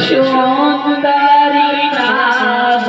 সুন্দরী নাগ।